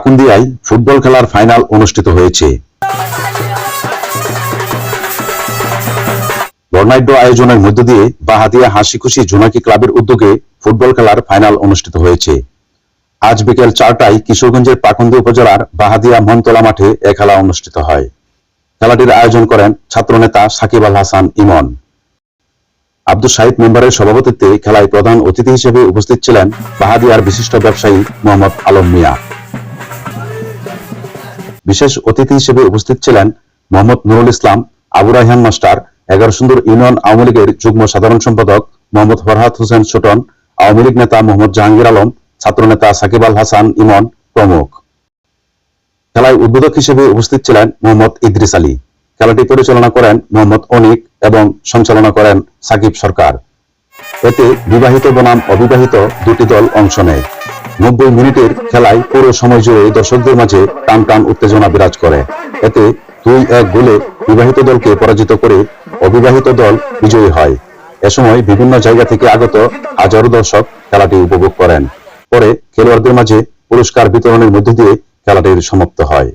পাকুন্দিয়ায় football খেলার final অনুষ্ঠিত হয়েছে। বর্ণাঢ্য আয়োজনের মধ্য দিয়ে বাহাদিয়া হাসি খুশি জোনাকি ক্লাবের উদ্যোগে ফুটবল খেলার ফাইনাল অনুষ্ঠিত হয়েছে। আজ বিকেল চারটায় কিশোরগঞ্জের পাকুন্দি উপজেলার বাহাদিয়া মনতলা মাঠে এ খেলা অনুষ্ঠিত হয়। খেলাটির আয়োজন করেন ছাত্রনেতা সাকিব আল হাসান ইমন। আব্দুল শাহিদ মেম্বারের সভাপতিত্বে খেলায় প্রধান অতিথি হিসেবে উপস্থিত ছিলেন বাহাদিয়ার বিশিষ্ট ব্যবসায়ী মোহাম্মদ আলম মিয়া। বিশেষ অতিথি হিসেবে উপস্থিত ছিলেন মোহাম্মদ নুরুল ইসলাম, আবু রায়হান মাস্টার, এগারো সুন্দর ইউনিয়ন আওয়ামী লীগের যুগ্ম সাধারণ সম্পাদক মোহাম্মদ ফরহাদ হোসেন ছোটন, আওয়ামী লীগ নেতা মোহাম্মদ জাহাঙ্গীর আলম ছাত্রনেতা সাকিব আল হাসান ইমন প্রমুখ। খেলায় উদ্বোধক হিসেবে উপস্থিত ছিলেন মোহাম্মদ ইদ্রিস আলী। খেলাটি পরিচালনা করেন মোহাম্মদ অনিক এবং সঞ্চালনা করেন সাকিব সরকার। এতে বিবাহিত বনাম অবিবাহিত দুটি দল অংশ নেয়। নব্বই মিনিটের খেলায় পুরো সময় জুড়ে দর্শকদের মাঝে টান টান উত্তেজনা বিরাজ করে। এতে দুই এক গোলে বিবাহিত দলকে পরাজিত করে অবিবাহিত দল বিজয়ী হয়। এ সময় বিভিন্ন জায়গা থেকে আগত হাজারো দর্শক খেলাটি উপভোগ করেন। পরে খেলোয়াড়দের মাঝে পুরস্কার বিতরণের মধ্যে দিয়ে খেলাটির সমাপ্ত হয়।